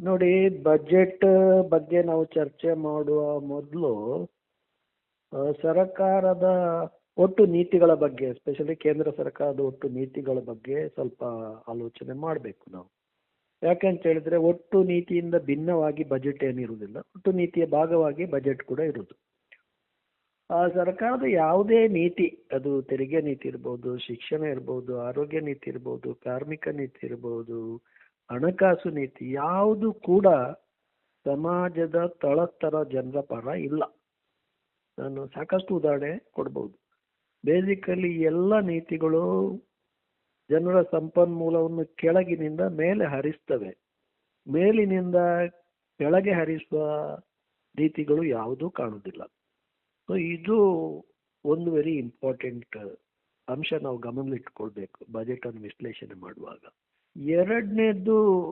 ನೋಡಿ ಬಜೆಟ್ ಬಗ್ಗೆ ನಾವು ಚರ್ಚೆ ಮಾಡುವ ಮೊದಲು ಸರಕಾರದ ಒಟ್ಟು ನೀತಿಗಳ ಬಗ್ಗೆ ಎಸ್ಪೆಷಲಿ ಕೇಂದ್ರ ಸರ್ಕಾರದ ಒಟ್ಟು ನೀತಿಗಳ ಬಗ್ಗೆ ಸ್ವಲ್ಪ ಆಲೋಚನೆ ಮಾಡಬೇಕು ನಾವು. ಯಾಕಂತ ಹೇಳಿದ್ರೆ, ಒಟ್ಟು ನೀತಿಯಿಂದ ಭಿನ್ನವಾಗಿ ಬಜೆಟ್ ಏನಿರುವುದಿಲ್ಲ ಒಟ್ಟು ನೀತಿಯ ಭಾಗವಾಗಿ ಬಜೆಟ್ ಕೂಡ ಇರುವುದು. ಆ, ಸರ್ಕಾರದ ಯಾವುದೇ ನೀತಿ, ಅದು ತೆರಿಗೆ ನೀತಿ ಇರ್ಬೋದು, ಶಿಕ್ಷಣ ಇರ್ಬೋದು, ಆರೋಗ್ಯ ನೀತಿ ಇರ್ಬೋದು, ಕಾರ್ಮಿಕ ನೀತಿ ಇರ್ಬೋದು ಹಣಕಾಸು ನೀತಿ ಯಾವುದು ಕೂಡ ಸಮಾಜದ ತಳಸ್ತರ ಜನರ ಪರ ಇಲ್ಲ. ನಾನು ಸಾಕಷ್ಟು ಉದಾಹರಣೆ ಕೊಡ್ಬೋದು. ಬೇಸಿಕಲಿ ಎಲ್ಲ ನೀತಿಗಳು ಜನರ ಸಂಪನ್ಮೂಲವನ್ನು ಕೆಳಗಿನಿಂದ ಮೇಲೆ ಹರಿಸ್ತವೆ. ಮೇಲಿನಿಂದ ಕೆಳಗೆ ಹರಿಸುವ ನೀತಿಗಳು ಯಾವುದೂ ಕಾಣುವುದಿಲ್ಲ. ಸೊ ಇದು ಒಂದು ವೆರಿ ಇಂಪಾರ್ಟೆಂಟ್ ಅಂಶ ನಾವು ಗಮನದಲ್ಲಿಟ್ಕೊಳ್ಬೇಕು ಬಜೆಟನ್ನು ವಿಶ್ಲೇಷಣೆ ಮಾಡುವಾಗ. ಎರಡನೇದು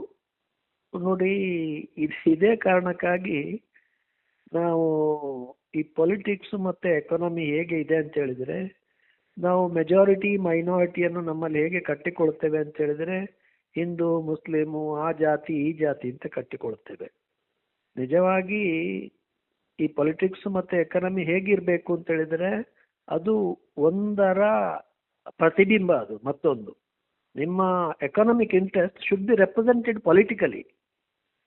ನೋಡಿ, ಇದ್- ಕಾರಣಕ್ಕಾಗಿ ನಾವು ಈ ಪೊಲಿಟಿಕ್ಸ್ ಮತ್ತೆ ಎಕಾನಮಿ ಹೇಗೆ ಇದೆ ಅಂತ ಹೇಳಿದ್ರೆ, ನಾವು ಮೆಜಾರಿಟಿ ಮೈನಾರಿಟಿಯನ್ನು ನಮ್ಮಲ್ಲಿ ಹೇಗೆ ಕಟ್ಟಿಕೊಳ್ತೇವೆ ಅಂತ ಹೇಳಿದ್ರೆ, ಹಿಂದೂ, ಮುಸ್ಲಿಮು, ಆ ಜಾತಿ, ಈ ಜಾತಿ ಅಂತ ಕಟ್ಟಿಕೊಳ್ತೇವೆ. ನಿಜವಾಗಿ ಈ ಪೊಲಿಟಿಕ್ಸ್ ಮತ್ತೆ ಎಕಾನಮಿ ಹೇಗಿರಬೇಕು ಅಂತ ಹೇಳಿದ್ರೆ, ಅದು ಒಂದರ ಪ್ರತಿಬಿಂಬ ಅದು ಮತ್ತೊಂದು. ನಿಮ್ಮ economic interest should be represented politically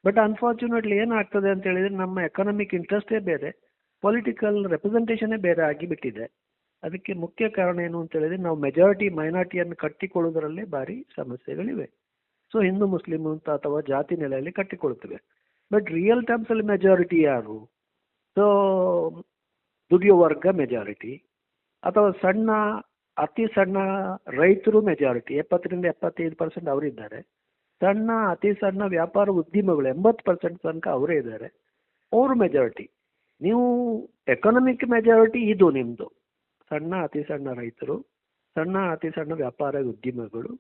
but unfortunately ಏನಾಗ್ತದೆ ಅಂತ ಹೇಳಿದ್ರೆ ನಮ್ಮ ಎಕನಾಮಿಕ್ ಇಂಟ್ರೆಸ್ಟೇ ಬೇರೆ ಪೊಲಿಟಿಕಲ್ ರೆಪ್ರೆಸೆಂಟೇಷನೇ ಬೇರೆ ಆಗಿಬಿಟ್ಟಿದೆ. ಅದಕ್ಕೆ ಮುಖ್ಯ ಕಾರಣ ಏನು ಅಂತ ಹೇಳಿದ್ರೆ ನಾವು ಮೆಜಾರಿಟಿ ಮೈನಾರಿಟಿಯನ್ನು ಕಟ್ಟಿಕೊಳ್ಳುವುದರಲ್ಲೇ ಭಾರಿ ಸಮಸ್ಯೆಗಳಿವೆ. ಸೊ ಹಿಂದೂ, ಮುಸ್ಲಿಂ ಅಂತ ಅಥವಾ ಜಾತಿ ನೆಲೆಯಲ್ಲಿ ಕಟ್ಟಿಕೊಳ್ತೇವೆ ಬಟ್ ರಿಯಲ್ ಟರ್ಮ್ಸ್ ಅಲ್ಲಿ ಮೆಜಾರಿಟಿ ಯಾರು? ಸೊ ದುಡಿಯೋ ವರ್ಗ ಮೆಜಾರಿಟಿ ಅಥವಾ ಸಣ್ಣ ಅತಿ ಸಣ್ಣ ರೈತರು ಮೆಜಾರಿಟಿ ಎಪ್ಪತ್ತರಿಂದ ಎಪ್ಪತ್ತೈದು ಪರ್ಸೆಂಟ್ ಅವರಿದ್ದಾರೆ ಸಣ್ಣ, ಅತಿ ಸಣ್ಣ ವ್ಯಾಪಾರ ಉದ್ಯಮಗಳು ಎಂಬತ್ತು ಪರ್ಸೆಂಟ್ ತನಕ ಅವರೇ ಇದ್ದಾರೆ. ಅವರು ಮೆಜಾರಿಟಿ ನೀವು ಎಕನಾಮಿಕ್ ಮೆಜಾರಿಟಿ ಇದು ನಿಮ್ಮದು ಸಣ್ಣ, ಅತಿ ಸಣ್ಣ ರೈತರು, ಸಣ್ಣ, ಅತಿ ಸಣ್ಣ ವ್ಯಾಪಾರ ಉದ್ಯಮಗಳು,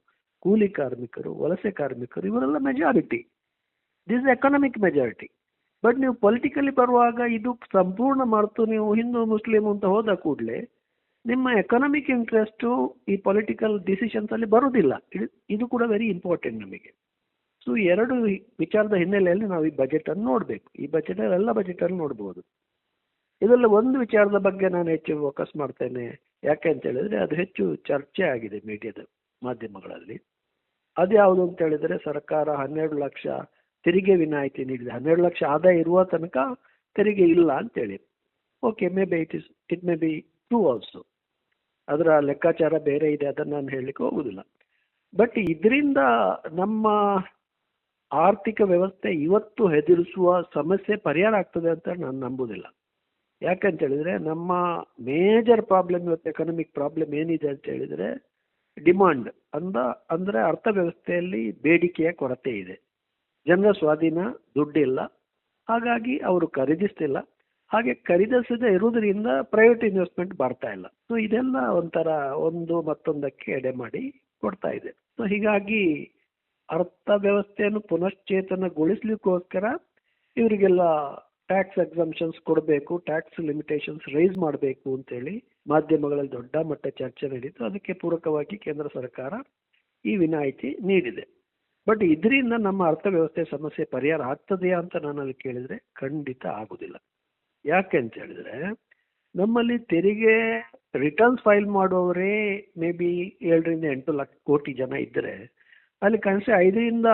ಕೂಲಿ ಕಾರ್ಮಿಕರು, ವಲಸೆ ಕಾರ್ಮಿಕರು, ಇವರೆಲ್ಲ majority this economic majority but ನೀವು ಪೊಲಿಟಿಕಲಿ ಬರುವಾಗ ಇದು ಸಂಪೂರ್ಣ ಮರೆತು ನೀವು ಹಿಂದೂ ಮುಸ್ಲಿಮ್ ಅಂತ ಹೋದ ಕೂಡಲೇ ನಿಮ್ಮ ಎಕನಾಮಿಕ್ ಇಂಟ್ರೆಸ್ಟು ಈ ಪೊಲಿಟಿಕಲ್ ಡಿಸಿಷನ್ಸ್ ಅಲ್ಲಿ ಬರೋದಿಲ್ಲ ಇದು ಕೂಡ ವೆರಿ ಇಂಪಾರ್ಟೆಂಟ್ ನಮಗೆ. ಸೊ ಎರಡು ವಿಚಾರದ ಹಿನ್ನೆಲೆಯಲ್ಲಿ ನಾವು ಈ ಬಜೆಟ್ ಅನ್ನು ನೋಡಬೇಕು. ಈ ಬಜೆಟ್ ಎಲ್ಲ ಅನ್ನು ನೋಡ್ಬೋದು. ಇದರಲ್ಲಿ ಒಂದು ವಿಚಾರದ ಬಗ್ಗೆ ನಾನು ಹೆಚ್ಚು ಫೋಕಸ್ ಮಾಡ್ತೇನೆ. ಯಾಕೆ ಅಂತ ಹೇಳಿದ್ರೆ, ಅದು ಹೆಚ್ಚು ಚರ್ಚೆ ಆಗಿದೆ ಮೀಡಿಯಾದ ಮಾಧ್ಯಮಗಳಲ್ಲಿ. ಅದು ಯಾವುದು ಅಂತ ಹೇಳಿದ್ರೆ, ಸರ್ಕಾರ ಹನ್ನೆರಡು ಲಕ್ಷ ತೆರಿಗೆ ವಿನಾಯಿತಿ ನೀಡಿದೆ. ಹನ್ನೆರಡು ಲಕ್ಷ ಆದಾಯ ಇರುವ ತನಕ ತೆರಿಗೆ ಇಲ್ಲ ಅಂತೇಳಿ okay maybe it is it maybe true also ಅದರ ಲೆಕ್ಕಾಚಾರ ಬೇರೆ ಇದೆ, ಅದನ್ನು ನಾನು ಹೇಳಲಿಕ್ಕೆ ಹೋಗುದಿಲ್ಲ. ಬಟ್ ಇದರಿಂದ ನಮ್ಮ ಆರ್ಥಿಕ ವ್ಯವಸ್ಥೆ ಇವತ್ತು ಹೆದರಿಸುವ ಸಮಸ್ಯೆ ಪರಿಹಾರ ಆಗ್ತದೆ ಅಂತ ನಾನು ನಂಬುದಿಲ್ಲ. ಯಾಕಂತ ಹೇಳಿದ್ರೆ, ನಮ್ಮ ಮೇಜರ್ ಪ್ರಾಬ್ಲಮ್ ಇವತ್ತು ಎಕನಾಮಿಕ್ ಪ್ರಾಬ್ಲಮ್ ಏನಿದೆ ಅಂತ ಹೇಳಿದ್ರೆ ಡಿಮಾಂಡ್ ಅಂದ, ಅಂದ್ರೆ ಅರ್ಥವ್ಯವಸ್ಥೆಯಲ್ಲಿ ಬೇಡಿಕೆಯ ಕೊರತೆ ಇದೆ. ಜನರ ಸ್ವಾಧೀನ, ದುಡ್ಡಿಲ್ಲ. ಹಾಗಾಗಿ ಅವರು ಖರೀದಿಸ್ತಿಲ್ಲ. ಹಾಗೆ ಖರೀದಿಸದೆ ಇರುವುದರಿಂದ ಪ್ರೈವೇಟ್ ಇನ್ವೆಸ್ಟ್ಮೆಂಟ್ ಬರ್ತಾ ಇಲ್ಲ. ಸೊ ಇದೆಲ್ಲ ಒಂಥರ ಒಂದು ಮತ್ತೊಂದಕ್ಕೆ ಎಡೆ ಮಾಡಿ ಕೊಡ್ತಾ ಇದೆ. ಸೊ ಹೀಗಾಗಿ ಅರ್ಥ ವ್ಯವಸ್ಥೆಯನ್ನು ಪುನಶ್ಚೇತನಗೊಳಿಸ್ಲಿಕ್ಕೋಸ್ಕರ ಇವರಿಗೆಲ್ಲ ಟ್ಯಾಕ್ಸ್ ಎಕ್ಸಾಮ್ಷನ್ಸ್ ಕೊಡಬೇಕು ಟ್ಯಾಕ್ಸ್ ಲಿಮಿಟೇಷನ್ಸ್ ರೈಸ್ ಮಾಡಬೇಕು ಅಂತೇಳಿ ಮಾಧ್ಯಮಗಳಲ್ಲಿ ದೊಡ್ಡ ಮಟ್ಟ ಚರ್ಚೆ ನಡೀತು ಅದಕ್ಕೆ ಪೂರಕವಾಗಿ ಕೇಂದ್ರ ಸರ್ಕಾರ ಈ ವಿನಾಯಿತಿ ನೀಡಿದೆ. ಬಟ್ ಇದರಿಂದ ನಮ್ಮ ಅರ್ಥವ್ಯವಸ್ಥೆ ಸಮಸ್ಯೆ ಪರಿಹಾರ ಆಗ್ತದೆಯಾ ಅಂತ ನಾನು ಅಲ್ಲಿ ಕೇಳಿದ್ರೆ ಖಂಡಿತ ಆಗುದಿಲ್ಲ. ಯಾಕೆ ಅಂತ ಹೇಳಿದ್ರೆ, ನಮ್ಮಲ್ಲಿ ತೆರಿಗೆ ರಿಟರ್ನ್ಸ್ ಫೈಲ್ ಮಾಡುವವರೇ ಮೇ ಬಿ ಏಳರಿಂದ ಎಂಟು ಲಕ್ಷ ಕೋಟಿ ಜನ ಇದ್ದರೆ ಅಲ್ಲಿ ಕನಿಷ್ಠ ಐದರಿಂದ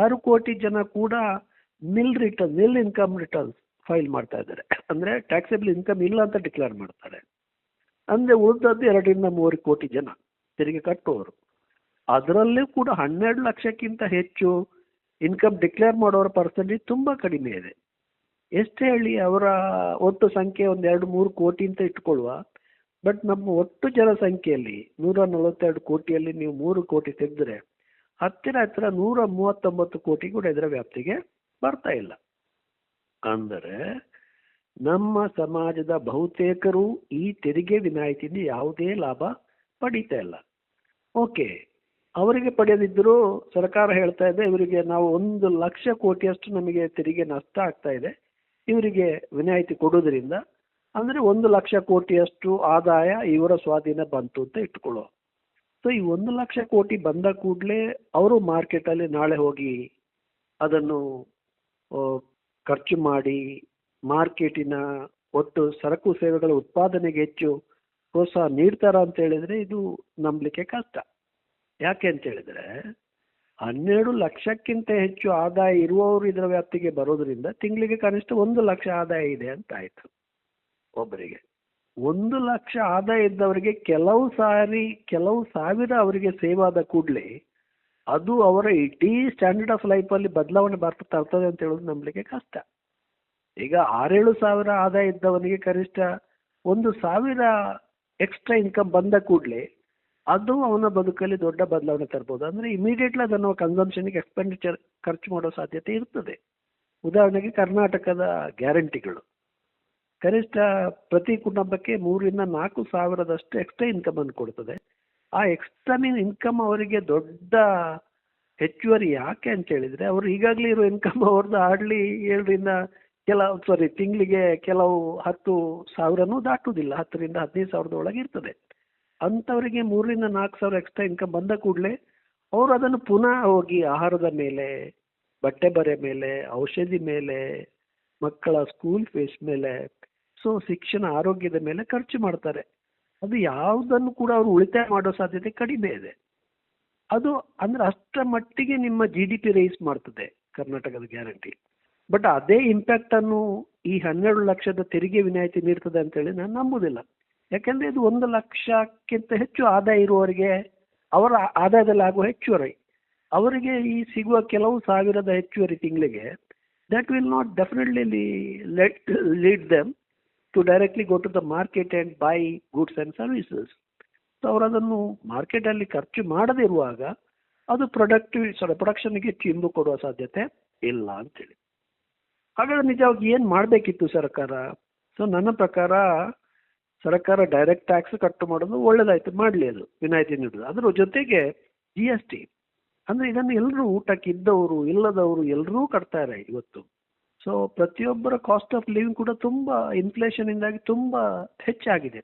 ಆರು ಕೋಟಿ ಜನ ಕೂಡ nil return nil income returns file ಮಾಡ್ತಾ ಇದ್ದಾರೆ. ಅಂದ್ರೆ ಟ್ಯಾಕ್ಸೇಬಲ್ ಇನ್ಕಮ್ ಇಲ್ಲ ಅಂತ ಡಿಕ್ಲೇರ್ ಮಾಡ್ತಾರೆ. ಅಂದ್ರೆ ಉಳಿದದ್ದು ಎರಡರಿಂದ ಮೂರು ಕೋಟಿ ಜನ ತೆರಿಗೆ ಕಟ್ಟುವವರು ಅದರಲ್ಲೂ ಕೂಡ ಹನ್ನೆರಡು ಲಕ್ಷಕ್ಕಿಂತ ಹೆಚ್ಚು ಇನ್ಕಮ್ ಡಿಕ್ಲೇರ್ ಮಾಡೋರ ಪರ್ಸೆಂಟೇಜ್ ತುಂಬಾ ಕಡಿಮೆ ಇದೆ. ಎಷ್ಟು ಹೇಳಿ ಅವರ ಒಟ್ಟು ಸಂಖ್ಯೆ ಒಂದು ಎರಡು ಮೂರು ಕೋಟಿ ಅಂತ ಇಟ್ಕೊಳ್ಳುವ. ಬಟ್ ನಮ್ಮ ಒಟ್ಟು ಜನಸಂಖ್ಯೆಯಲ್ಲಿ ನೂರ ನಲವತ್ತೆರಡು ಕೋಟಿಯಲ್ಲಿ ನೀವು ಮೂರು ಕೋಟಿ ತೆಗೆದ್ರೆ ಹತ್ತಿರ ಹತ್ತಿರ ನೂರ ಮೂವತ್ತೊಂಬತ್ತು ಕೋಟಿ ಕೂಡ ಇದರ ವ್ಯಾಪ್ತಿಗೆ ಬರ್ತಾ ಇಲ್ಲ. ಅಂದರೆ ನಮ್ಮ ಸಮಾಜದ ಬಹುತೇಕರು ಈ ತೆರಿಗೆ ವಿನಾಯಿತಿಯಿಂದ ಯಾವುದೇ ಲಾಭ ಪಡೀತಾ ಇಲ್ಲ. ಓಕೆ, ಅವರಿಗೆ ಪಡೆಯದಿದ್ದರೂ ಸರ್ಕಾರ ಹೇಳ್ತಾ ಇದೆ, ಇವರಿಗೆ ನಾವು ಒಂದು ಲಕ್ಷ ಕೋಟಿಯಷ್ಟು ನಮಗೆ ತೆರಿಗೆ ನಷ್ಟ ಆಗ್ತಾ ಇದೆ. ಇವರಿಗೆ ವಿನಾಯಿತಿ ಕೊಡೋದ್ರಿಂದ ಅಂದರೆ ಒಂದು ಲಕ್ಷ ಕೋಟಿಯಷ್ಟು ಆದಾಯ ಇವರ ಸ್ವಾಧೀನ ಬಂತು ಅಂತ ಇಟ್ಕೊಳ್ಳೋ ಸೊ ಈ ಒಂದು ಲಕ್ಷ ಕೋಟಿ ಬಂದ ಕೂಡಲೇ ಅವರು ಮಾರ್ಕೆಟಲ್ಲಿ ನಾಳೆ ಹೋಗಿ ಅದನ್ನು ಖರ್ಚು ಮಾಡಿ ಮಾರ್ಕೆಟಿನ ಒಟ್ಟು ಸರಕು ಸೇವೆಗಳ ಉತ್ಪಾದನೆಗೆ ಹೆಚ್ಚು ಪ್ರೋತ್ಸಾಹ ನೀಡ್ತಾರ ಅಂತ ಹೇಳಿದ್ರೆ ಇದು ನಂಬಲಿಕ್ಕೆ ಕಷ್ಟ. ಯಾಕೆ ಅಂತ ಹೇಳಿದ್ರೆ ಹನ್ನೆರಡು ಲಕ್ಷಕ್ಕಿಂತ ಹೆಚ್ಚು ಆದಾಯ ಇರುವವರು ಇದರ ವ್ಯಾಪ್ತಿಗೆ ಬರೋದ್ರಿಂದ ತಿಂಗಳಿಗೆ ಕನಿಷ್ಠ ಒಂದು ಲಕ್ಷ ಆದಾಯ ಇದೆ ಅಂತ ಆಯ್ತು ಒಬ್ಬರಿಗೆ. ಒಂದು ಲಕ್ಷ ಆದಾಯ ಇದ್ದವರಿಗೆ ಕೆಲವು ಸಾರಿ, ಕೆಲವು ಸಾವಿರ ಅವರಿಗೆ ಸೇವ್ ಆದ ಕೂಡಲೇ ಅದು ಅವರ ಇಡೀ ಸ್ಟ್ಯಾಂಡರ್ಡ್ ಆಫ್ ಲೈಫಲ್ಲಿ ಬದಲಾವಣೆ ಬರ್ತಾ ತರ್ತದೆ ಅಂತ ಹೇಳೋದು ನಂಬಲಿಕ್ಕೆ ಕಷ್ಟ. ಈಗ ಆರೇಳು ಸಾವಿರ ಆದಾಯ ಇದ್ದವನಿಗೆ ಕನಿಷ್ಠ ಒಂದು ಸಾವಿರ ಎಕ್ಸ್ಟ್ರಾ ಇನ್ಕಮ್ ಬಂದ ಕೂಡಲೇ ಅದು ಅವನ ಬದುಕಲ್ಲಿ ದೊಡ್ಡ ಬದಲಾವಣೆ ತರ್ಬೋದು. ಅಂದರೆ ಇಮಿಡಿಯೇಟ್ಲಿ ಅದನ್ನು ಕನ್ಸಂಪ್ಷನ್ಗೆ ಎಕ್ಸ್ಪೆಂಡಿಚರ್ ಖರ್ಚು ಮಾಡೋ ಸಾಧ್ಯತೆ ಇರ್ತದೆ. ಉದಾಹರಣೆಗೆ ಕರ್ನಾಟಕದ ಗ್ಯಾರಂಟಿಗಳು ಕನಿಷ್ಠ ಪ್ರತಿ ಕುಟುಂಬಕ್ಕೆ ಮೂರರಿಂದ ನಾಲ್ಕು ಸಾವಿರದಷ್ಟು ಎಕ್ಸ್ಟ್ರಾ ಇನ್ಕಮ್ ಅನ್ನು ಕೊಡ್ತದೆ. ಆ ಎಕ್ಸ್ಟ್ರಾ ಇನ್ಕಮ್ ಅವರಿಗೆ ದೊಡ್ಡ ಹೆಚ್ಚುವರಿ ಯಾಕೆ ಅಂತ ಹೇಳಿದ್ರೆ, ಅವರು ಈಗಾಗಲೇ ಇರೋ ಇನ್ಕಮ್ ಅವ್ರದ್ದು ಹಾರ್ಡ್ಲಿ ಏಳರಿಂದ ಕೆಲವು ಸಾರಿ ತಿಂಗಳಿಗೆ ಕೆಲವು ಹತ್ತು ಸಾವಿರನೂ ದಾಟುವುದಿಲ್ಲ. ಹತ್ತರಿಂದ ಹದಿನೈದು ಸಾವಿರದ ಒಳಗೆ ಇರ್ತದೆ. ಅಂಥವರಿಗೆ ಮೂರರಿಂದ ನಾಲ್ಕು ಸಾವಿರ ಎಕ್ಸ್ಟ್ರಾ ಇನ್ಕಮ್ ಬಂದ ಕೂಡಲೇ ಅವರು ಅದನ್ನು ಪುನಃ ಹೋಗಿ ಆಹಾರದ ಮೇಲೆ, ಬಟ್ಟೆ ಬರೆ ಮೇಲೆ, ಔಷಧಿ ಮೇಲೆ, ಮಕ್ಕಳ ಸ್ಕೂಲ್ ಫೀಸ್ ಮೇಲೆ ಸೊ ಶಿಕ್ಷಣ ಆರೋಗ್ಯದ ಮೇಲೆ ಖರ್ಚು ಮಾಡ್ತಾರೆ. ಅದು ಯಾವುದನ್ನು ಕೂಡ ಅವರು ಉಳಿತಾಯ ಮಾಡೋ ಸಾಧ್ಯತೆ ಕಡಿಮೆ ಇದೆ. ಅದು ಅಂದ್ರೆ ಅಷ್ಟರ ಮಟ್ಟಿಗೆ ನಿಮ್ಮ ಜಿ ಡಿ ಪಿ ರೈಸ್ ಮಾಡ್ತದೆ ಕರ್ನಾಟಕದ ಗ್ಯಾರಂಟಿ ಬಟ್ ಅದೇ ಇಂಪ್ಯಾಕ್ಟ್ ಅನ್ನು ಈ ಹನ್ನೆರಡು ಲಕ್ಷದ ತೆರಿಗೆ ವಿನಾಯಿತಿ ನೀಡ್ತದೆ ಅಂತೇಳಿ ನಾನು ನಂಬುದಿಲ್ಲ. ಯಾಕೆಂದ್ರೆ ಇದು ಒಂದು ಲಕ್ಷಕ್ಕಿಂತ ಹೆಚ್ಚು ಆದಾಯ ಇರುವವರಿಗೆ ಅವರ ಆದಾಯದಲ್ಲಿ ಆಗುವ ಹೆಚ್ಚುವರಿ. ಅವರಿಗೆ ಈ ಸಿಗುವ ಕೆಲವು ಸಾವಿರದ ಹೆಚ್ಚುವರಿ ತಿಂಗಳಿಗೆ that will not definitely let lead them to directly go to the market and buy goods and services so ಅವರು ಅದನ್ನು ಮಾರ್ಕೆಟಲ್ಲಿ ಖರ್ಚು ಮಾಡದೇ ಇರುವಾಗ ಅದು ಪ್ರೊಡಕ್ಟಿವ್ ಸಾರಿ ಪ್ರೊಡಕ್ಷನ್ಗೆ ಹೆಚ್ಚು ಇಂಬು ಕೊಡುವ ಸಾಧ್ಯತೆ ಇಲ್ಲ ಅಂತೇಳಿ. ಹಾಗಾದ್ರೆ ನಿಜವಾಗಿ ಏನು ಮಾಡಬೇಕಿತ್ತು ಸರ್ಕಾರ? ಸೊ ನನ್ನ ಪ್ರಕಾರ ಸರ್ಕಾರ ಡೈರೆಕ್ಟ್ ಟ್ಯಾಕ್ಸ್ ಕಟ್ಟು ಮಾಡೋದು ಒಳ್ಳೇದಾಯ್ತು, ಮಾಡಲಿ ಅದು, ವಿನಾಯಿತಿ ನೀಡೋದು. ಅದರ ಜೊತೆಗೆ ಜಿ ಎಸ್ ಟಿ ಅಂದರೆ ಇದನ್ನು ಎಲ್ಲರೂ ಊಟಕ್ಕೆ ಇದ್ದವರು, ಇಲ್ಲದವರು ಎಲ್ಲರೂ ಕಟ್ತಾರೆ ಇವತ್ತು. ಸೊ ಪ್ರತಿಯೊಬ್ಬರ ಕಾಸ್ಟ್ ಆಫ್ ಲಿವಿಂಗ್ ಕೂಡ ತುಂಬ ಇನ್ಫ್ಲೇಷನಿಂದಾಗಿ ತುಂಬ ಹೆಚ್ಚಾಗಿದೆ.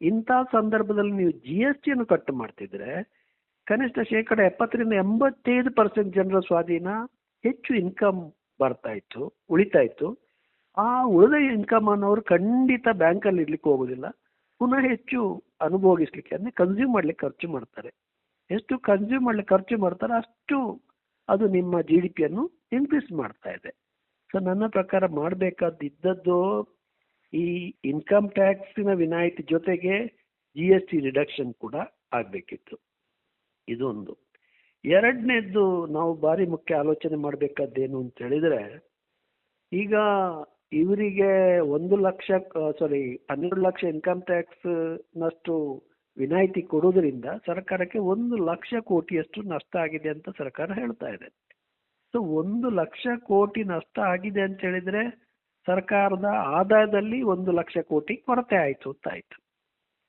ಇಂಥ ಸಂದರ್ಭದಲ್ಲಿ ನೀವು ಜಿ ಎಸ್ ಟಿಯನ್ನು ಕಟ್ ಮಾಡ್ತಿದ್ರೆ, ಕನಿಷ್ಠ ಶೇಕಡ ಎಪ್ಪತ್ತರಿಂದ ಎಂಬತ್ತೈದು ಪರ್ಸೆಂಟ್ ಜನರ ಸ್ವಾಧೀನ ಹೆಚ್ಚು ಇನ್ಕಮ್ ಬರ್ತಾ ಇತ್ತು, ಉಳಿತಾ ಇತ್ತು. ಆ ಉಳಿದ ಇನ್ಕಮ್ ಅನ್ನೋರು ಖಂಡಿತ ಬ್ಯಾಂಕಲ್ಲಿ ಇರ್ಲಿಕ್ಕೆ ಹೋಗೋದಿಲ್ಲ. ಪುನಃ ಹೆಚ್ಚು ಅನುಭೋಗಿಸ್ಲಿಕ್ಕೆ, ಅಂದರೆ ಕನ್ಸ್ಯೂಮ್ ಮಾಡ್ಲಿಕ್ಕೆ ಖರ್ಚು ಮಾಡ್ತಾರೆ. ಎಷ್ಟು ಕನ್ಸ್ಯೂಮ್ ಮಾಡ್ಲಿಕ್ಕೆ ಖರ್ಚು ಮಾಡ್ತಾರೆ ಅಷ್ಟು ಅದು ನಿಮ್ಮ ಜಿ ಡಿ ಪಿಯನ್ನು ಇನ್ಕ್ರೀಸ್ ಮಾಡ್ತಾ ಇದೆ. ಸೊ ನನ್ನ ಪ್ರಕಾರ ಮಾಡಬೇಕಾದಿದ್ದದ್ದು ಈ ಇನ್ಕಮ್ ಟ್ಯಾಕ್ಸಿನ ವಿನಾಯಿತಿ ಜೊತೆಗೆ ಜಿ ಎಸ್ ಟಿ ರಿಡಕ್ಷನ್ ಕೂಡ ಆಗಬೇಕಿತ್ತು. ಇದೊಂದು. ಎರಡನೇದ್ದು ನಾವು ಭಾರಿ ಮುಖ್ಯ ಆಲೋಚನೆ ಮಾಡಬೇಕಾದ್ದೇನು ಅಂತ ಹೇಳಿದ್ರೆ, ಈಗ ಇವರಿಗೆ ಒಂದು ಲಕ್ಷ ಸಾರಿ ಹನ್ನೆರಡು ಲಕ್ಷ ಇನ್ಕಮ್ ಟ್ಯಾಕ್ಸ್ನಷ್ಟು ವಿನಾಯಿತಿ ಕೊಡೋದ್ರಿಂದ ಸರ್ಕಾರಕ್ಕೆ ಒಂದು ಲಕ್ಷ ಕೋಟಿಯಷ್ಟು ನಷ್ಟ ಆಗಿದೆ ಅಂತ ಸರ್ಕಾರ ಹೇಳ್ತಾ ಇದೆ. ಸೊ ಒಂದು ಲಕ್ಷ ಕೋಟಿ ನಷ್ಟ ಆಗಿದೆ ಅಂತ ಹೇಳಿದ್ರೆ ಸರ್ಕಾರದ ಆದಾಯದಲ್ಲಿ ಒಂದು ಲಕ್ಷ ಕೋಟಿ ಕೊರತೆ ಆಯಿತು ಅಂತ ಆಯಿತು.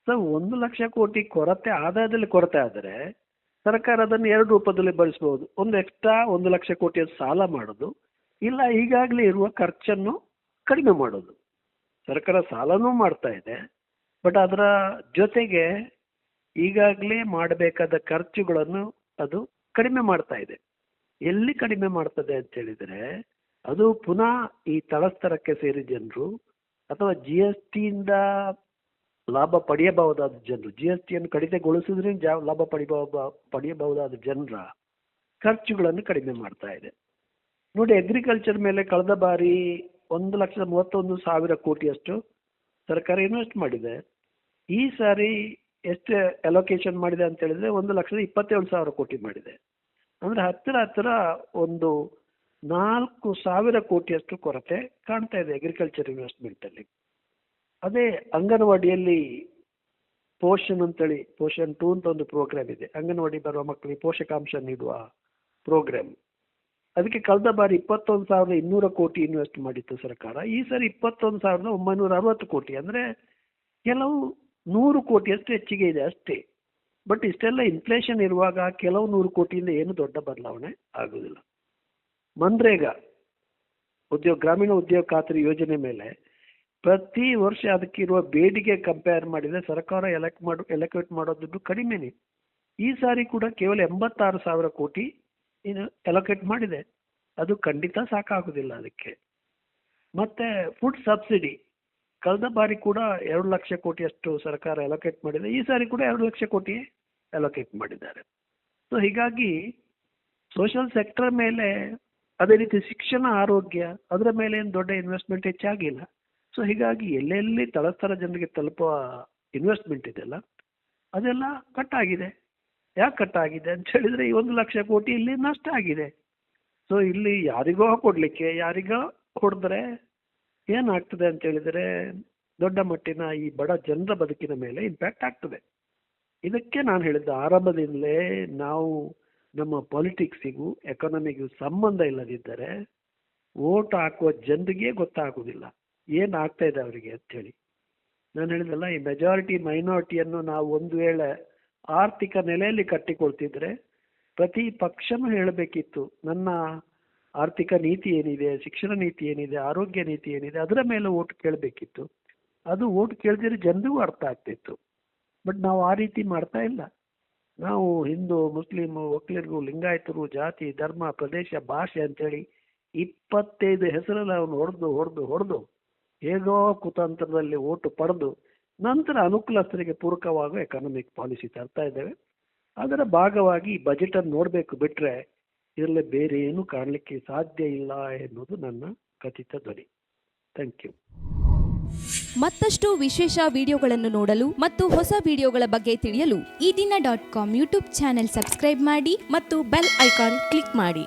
ಸೊ ಒಂದು ಲಕ್ಷ ಕೋಟಿ ಕೊರತೆ ಆದಾಯದಲ್ಲಿ ಕೊರತೆ ಆದರೆ ಸರ್ಕಾರ ಅದನ್ನು ಎರಡು ರೂಪದಲ್ಲಿ ಬಳಸ್ಬೋದು. ಒಂದು ಎಕ್ಸ್ಟ್ರಾ ಒಂದು ಲಕ್ಷ ಕೋಟಿಯ ಸಾಲ ಮಾಡೋದು. ಇಲ್ಲ, ಈಗಾಗಲೇ ಇರುವ ಖರ್ಚನ್ನು ಕಡಿಮೆ ಮಾಡೋದು. ಸರ್ಕಾರ ಸಾಲನೂ ಮಾಡ್ತಾ ಇದೆ ಬಟ್ ಅದರ ಜೊತೆಗೆ ಈಗಾಗಲೇ ಮಾಡಬೇಕಾದ ಖರ್ಚುಗಳನ್ನು ಅದು ಕಡಿಮೆ ಮಾಡ್ತಾ ಇದೆ. ಎಲ್ಲಿ ಕಡಿಮೆ ಮಾಡ್ತದೆ ಅಂತ ಹೇಳಿದರೆ, ಅದು ಪುನಃ ಈ ತಳಸ್ತರಕ್ಕೆ ಸೇರಿದ ಜನರು ಅಥವಾ ಜಿ ಎಸ್ ಟಿಯಿಂದ ಲಾಭ ಪಡೆಯಬಹುದಾದ ಜನರು ಜಿ ಎಸ್ ಟಿಯನ್ನು ಕಡಿತಗೊಳಿಸಿದ್ರಿಂದ ಜಾ ಲಾಭ ಪಡಿಬಹುದ ಪಡೆಯಬಹುದಾದ ಜನರ ಖರ್ಚುಗಳನ್ನು ಕಡಿಮೆ ಮಾಡ್ತಾ ಇದೆ. ನೋಡಿ ಅಗ್ರಿಕಲ್ಚರ್ ಮೇಲೆ ಕಳೆದ ಬಾರಿ ಒಂದು ಲಕ್ಷದ ಮೂವತ್ತೊಂದು ಸಾವಿರ ಕೋಟಿಯಷ್ಟು ಸರ್ಕಾರ ಇನ್ವೆಸ್ಟ್ ಮಾಡಿದೆ. ಈ ಸಾರಿ ಎಷ್ಟು ಅಲೋಕೇಶನ್ ಮಾಡಿದೆ ಅಂತ ಹೇಳಿದ್ರೆ ಒಂದು ಲಕ್ಷದ ಇಪ್ಪತ್ತೇಳು ಸಾವಿರ ಕೋಟಿ ಮಾಡಿದೆ. ಅಂದರೆ ಹತ್ತಿರ ಹತ್ತಿರ ಒಂದು ನಾಲ್ಕು ಸಾವಿರ ಕೋಟಿಯಷ್ಟು ಕೊರತೆ ಕಾಣ್ತಾ ಇದೆ ಅಗ್ರಿಕಲ್ಚರ್ ಇನ್ವೆಸ್ಟ್ಮೆಂಟಲ್ಲಿ ಅದೇ ಅಂಗನವಾಡಿಯಲ್ಲಿ ಪೋಷನ್ ಅಂತೇಳಿ ಪೋಷನ್ ಟೂ ಅಂತ ಒಂದು ಪ್ರೋಗ್ರಾಮ್ ಇದೆ. ಅಂಗನವಾಡಿ ಬರುವ ಮಕ್ಕಳಿಗೆ ಪೋಷಕಾಂಶ ನೀಡುವ ಪ್ರೋಗ್ರಾಮ್ ಅದಕ್ಕೆ ಕಳೆದ ಬಾರಿ ಇಪ್ಪತ್ತೊಂದು ಸಾವಿರದ ಇನ್ನೂರ ಕೋಟಿ ಇನ್ವೆಸ್ಟ್ ಮಾಡಿತ್ತು ಸರ್ಕಾರ. ಈ ಸರಿ ಇಪ್ಪತ್ತೊಂದು ಸಾವಿರದ ಒಂಬೈನೂರ ಅರವತ್ತು ಕೋಟಿ. ಅಂದರೆ ಕೆಲವು ನೂರು ಕೋಟಿಯಷ್ಟು ಹೆಚ್ಚಿಗೆ ಇದೆ ಅಷ್ಟೇ. ಬಟ್ ಇಷ್ಟೆಲ್ಲ ಇನ್ಫ್ಲೇಷನ್ ಇರುವಾಗ ಕೆಲವು ನೂರು ಕೋಟಿಯಿಂದ ಏನು ದೊಡ್ಡ ಬದಲಾವಣೆ ಆಗುವುದಿಲ್ಲ. ಮನ್ರೇಗಾ, ಉದ್ಯೋಗ, ಗ್ರಾಮೀಣ ಉದ್ಯೋಗ ಖಾತ್ರಿ ಯೋಜನೆ ಮೇಲೆ ಪ್ರತಿ ವರ್ಷ ಅದಕ್ಕಿರುವ ಬೇಡಿಕೆ ಕಂಪೇರ್ ಮಾಡಿದರೆ ಸರ್ಕಾರ ಎಲೆಕ್ಟ್ ಮಾಡು ಎಲೆಕ್ಟ್ ಮಾಡೋ ದುಡ್ಡು ಕಡಿಮೆನೇ. ಈ ಸಾರಿ ಕೂಡ ಕೇವಲ ಎಂಬತ್ತಾರು ಸಾವಿರ ಕೋಟಿ ಏನು ಎಲೋಕೇಟ್ ಮಾಡಿದೆ. ಅದು ಖಂಡಿತ ಸಾಕಾಗೋದಿಲ್ಲ ಅದಕ್ಕೆ. ಮತ್ತೆ ಫುಡ್ ಸಬ್ಸಿಡಿ ಕಳೆದ ಬಾರಿ ಕೂಡ ಎರಡು ಲಕ್ಷ ಕೋಟಿಯಷ್ಟು ಸರ್ಕಾರ ಅಲೋಕೇಟ್ ಮಾಡಿದೆ. ಈ ಸಾರಿ ಕೂಡ ಎರಡು ಲಕ್ಷ ಕೋಟಿ ಅಲೋಕೇಟ್ ಮಾಡಿದ್ದಾರೆ. ಸೊ ಹೀಗಾಗಿ ಸೋಷಲ್ ಸೆಕ್ಟರ್ ಮೇಲೆ ಅದೇ ರೀತಿ ಶಿಕ್ಷಣ, ಆರೋಗ್ಯ, ಅದರ ಮೇಲೆ ಏನು ದೊಡ್ಡ ಇನ್ವೆಸ್ಟ್ಮೆಂಟ್ ಹೆಚ್ಚಾಗಿಲ್ಲ. ಸೊ ಹೀಗಾಗಿ ಎಲ್ಲೆಲ್ಲಿ ತಳಸ್ತರ ಜನರಿಗೆ ತಲುಪುವ ಇನ್ವೆಸ್ಟ್ಮೆಂಟ್ ಇದೆಯಲ್ಲ, ಅದೆಲ್ಲ ಕಟ್ ಆಗಿದೆ. ಯಾಕೆ ಕಟ್ ಆಗಿದೆ ಅಂತ ಹೇಳಿದ್ರೆ ಈ ಒಂದು ಲಕ್ಷ ಕೋಟಿ ಇಲ್ಲಿ ನಷ್ಟ ಆಗಿದೆ. ಸೊ ಇಲ್ಲಿ ಯಾರಿಗೋ ಕೊಡಲಿಕ್ಕೆ, ಯಾರಿಗೋ ಹೊಡೆದ್ರೆ ಏನಾಗ್ತದೆ ಅಂತ ಹೇಳಿದ್ರೆ ದೊಡ್ಡ ಮಟ್ಟಿನ ಈ ಬಡ ಜನರ ಬದುಕಿನ ಮೇಲೆ ಇಂಪ್ಯಾಕ್ಟ್ ಆಗ್ತದೆ. ಇದಕ್ಕೆ ನಾನು ಹೇಳಿದ್ದ ಆರಂಭದಿಂದಲೇ ನಾವು ನಮ್ಮ ಪಾಲಿಟಿಕ್ಸಿಗೂ ಎಕಾನಮಿಗೂ ಸಂಬಂಧ ಇಲ್ಲದಿದ್ದರೆ ಓಟ್ ಹಾಕುವ ಜನರಿಗೆ ಗೊತ್ತಾಗುವುದಿಲ್ಲ. ಏನು ಆಗ್ತಾ ಇದೆ ಅವರಿಗೆ ಅಂತೇಳಿ ನಾನು ಹೇಳಿದಲ್ಲ, ಈ ಮೆಜಾರಿಟಿ ಮೈನಾರಿಟಿಯನ್ನು ನಾವು ಒಂದು ವೇಳೆ ಆರ್ಥಿಕ ನೆಲೆಯಲ್ಲಿ ಕಟ್ಟಿಕೊಳ್ತಿದ್ರೆ ಪ್ರತಿ ಪಕ್ಷನೂ ಹೇಳಬೇಕಿತ್ತು, ನನ್ನ ಆರ್ಥಿಕ ನೀತಿ ಏನಿದೆ, ಶಿಕ್ಷಣ ನೀತಿ ಏನಿದೆ, ಆರೋಗ್ಯ ನೀತಿ ಏನಿದೆ, ಅದರ ಮೇಲೆ ಓಟ್ ಕೇಳಬೇಕಿತ್ತು. ಅದು ಓಟ್ ಕೇಳಿದ್ರೆ ಜನರಿಗೂ ಅರ್ಥ ಆಗ್ತಿತ್ತು. ಬಟ್ ನಾವು ಆ ರೀತಿ ಮಾಡ್ತಾ ಇಲ್ಲ. ನಾವು ಹಿಂದೂ, ಮುಸ್ಲಿಂ, ಒಕ್ಕಲಿಗರು, ಲಿಂಗಾಯತರು, ಜಾತಿ, ಧರ್ಮ, ಪ್ರದೇಶ, ಭಾಷೆ ಅಂತೇಳಿ ಇಪ್ಪತ್ತೈದು ಹೆಸರಲ್ಲಿ ಅವನು ಹೊಡೆದು ಹೊಡೆದು ಹೊಡೆದು, ಹೇಗೋ ಕುತಂತ್ರದಲ್ಲಿ ಓಟು ಪಡೆದು ನಂತರ ಅನುಕೂಲಸ್ಥರಿಗೆ ಪೂರಕವಾಗುವ ಎಕನಾಮಿಕ್ ಪಾಲಿಸಿ ತರ್ತಾ ಇದ್ದೇವೆ. ಅದರ ಭಾಗವಾಗಿ ಬಜೆಟ್ ಬಜೆಟನ್ನು ನೋಡಬೇಕು ಬಿಟ್ಟರೆ ಇದರಲ್ಲಿ ಬೇರೆ ಏನು ಕಾಣಲಿಕ್ಕೆ ಸಾಧ್ಯ ಇಲ್ಲ ಎನ್ನುವುದು ನನ್ನ ಖಚಿತ ಧ್ವನಿ. ಥ್ಯಾಂಕ್ ಯು ಮತ್ತಷ್ಟು ವಿಶೇಷ ವಿಡಿಯೋಗಳನ್ನು ನೋಡಲು ಮತ್ತು ಹೊಸ ವಿಡಿಯೋಗಳ ಬಗ್ಗೆ ತಿಳಿಯಲು Eedina dot com YouTube channel subscribe ಮಾಡಿ ಮತ್ತು ಬೆಲ್ ಐಕಾನ್ ಕ್ಲಿಕ್ ಮಾಡಿ.